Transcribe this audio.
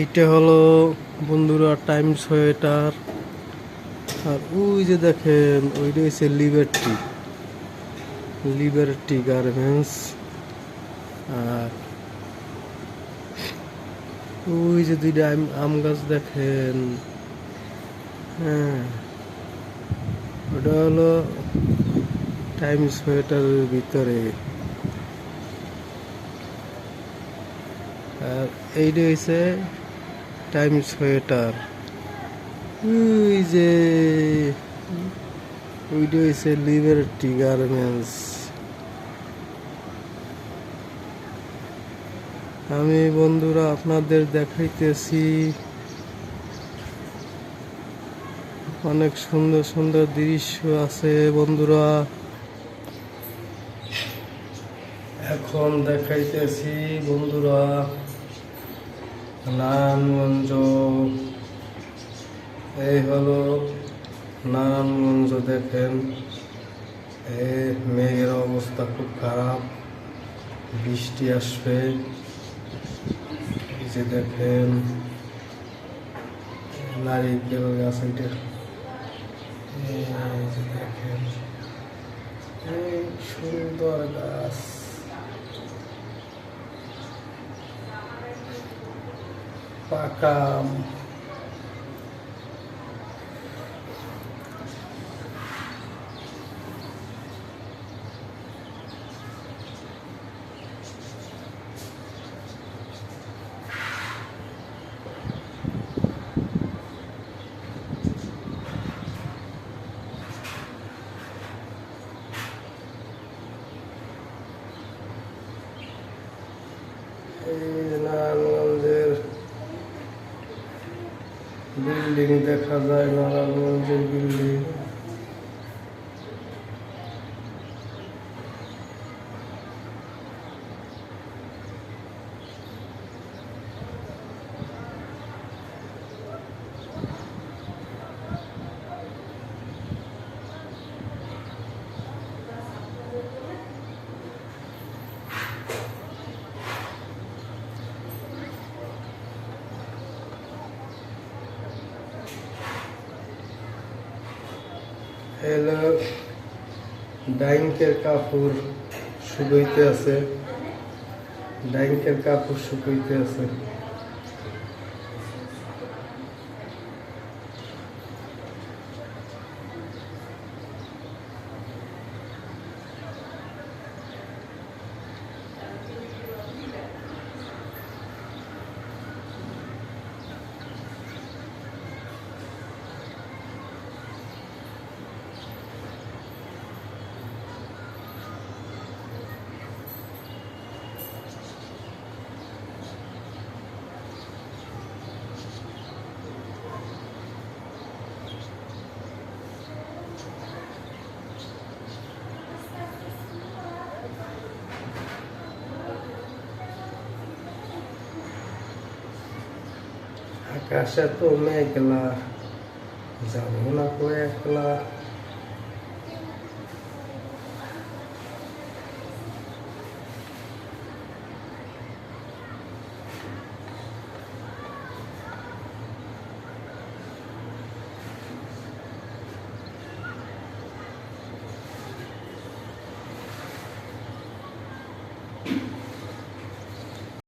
এইটা হলো বন্ধুরা টাইম সোয়েটার। আর ওই যে দেখেন, ওইটা হচ্ছে লিবার্টি লিবার্টি গার্মেন্টস আর ওই যে দুইটা আম গাছ দেখেন। হ্যাঁ ওটা হলো টাইম সোয়েটারের ভিতরে। আর এইটা হচ্ছে টাইম সোয়েটার ওই যে ওইটা হচ্ছে লিবার্টি গার্মেন্টস আমি বন্ধুরা আপনাদের দেখাইতেছি অনেক সুন্দর সুন্দর দৃশ্য আছে বন্ধুরা। এখন দেখাইতেছি বন্ধুরা নারায়ণগঞ্জ। এই হলো নারায়ণগঞ্জ, দেখেন। এই মেঘের অবস্থা খুব খারাপ। বৃষ্টি আসবে। যে দেখেন নারিকেল গাছ দেখেন সুন্দর গাছ। পাকা আম। এই যে নারায়ণগঞ্জের বিল্ডিং দেখা যায় নারায়ণগঞ্জের বিল্ডিং এলো ডাইংকের কাপড় শুকাইতে আছে। ডাইংকের কাপড় শুকাইতে আছে। আকাশে তো মেঘলা জানো না কয়েকলা